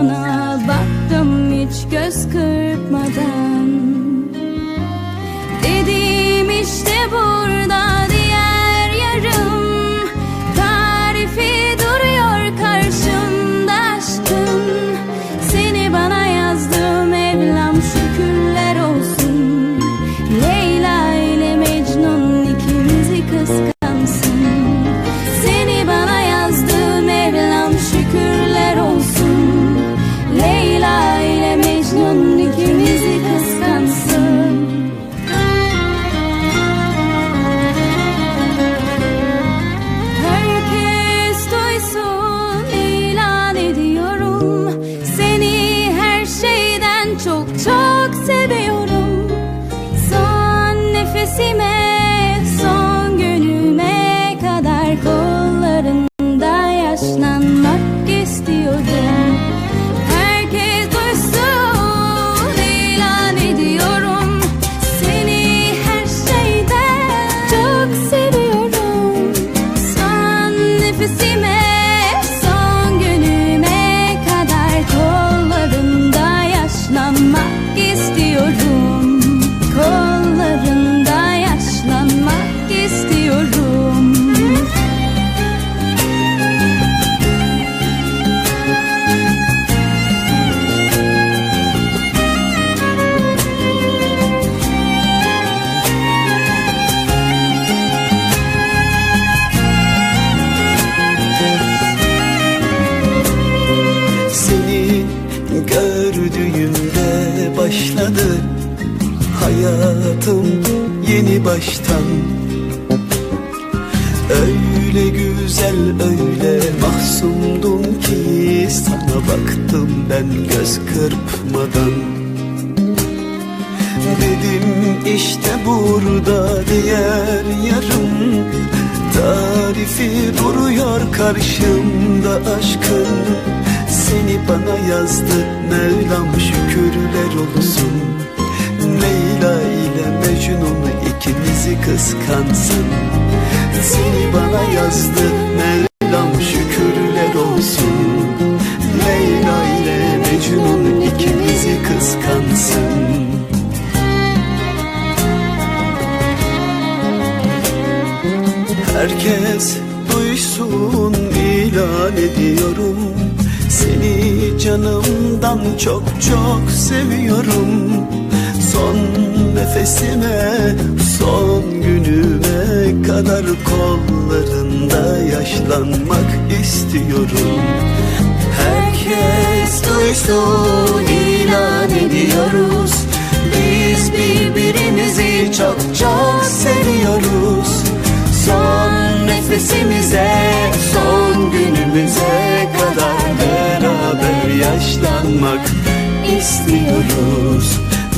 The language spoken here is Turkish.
sana baktım hiç göz kırpmadan Herkes duysun ilan ediyorum. Seni her şeyden çok çok seviyorum. Son nefesime hayatım yeni baştan. Öyle güzel öyle mahsumdum ki sana baktım ben göz kırpmadan. Dedim işte burada diğer yarım. Tarifi duruyor karşımda aşkın. Seni bana yazdı Mevlam şükürler olsun ile Mecnun ikimizi kıskansın. Seni bana yazdı Mevlam şükürler olsun. Leyla ile Mecnun ikimizi kıskansın. Herkes duysun ilan ediyorum. Seni canımdan çok çok seviyorum Son nefesime son günüme kadar kollarında yaşlanmak istiyorum. Herkes duysun ilan ediyoruz. Biz birbirimizi çok çok seviyoruz. Son nefesimize, son günümüze kadar beraber yaşlanmak istiyoruz.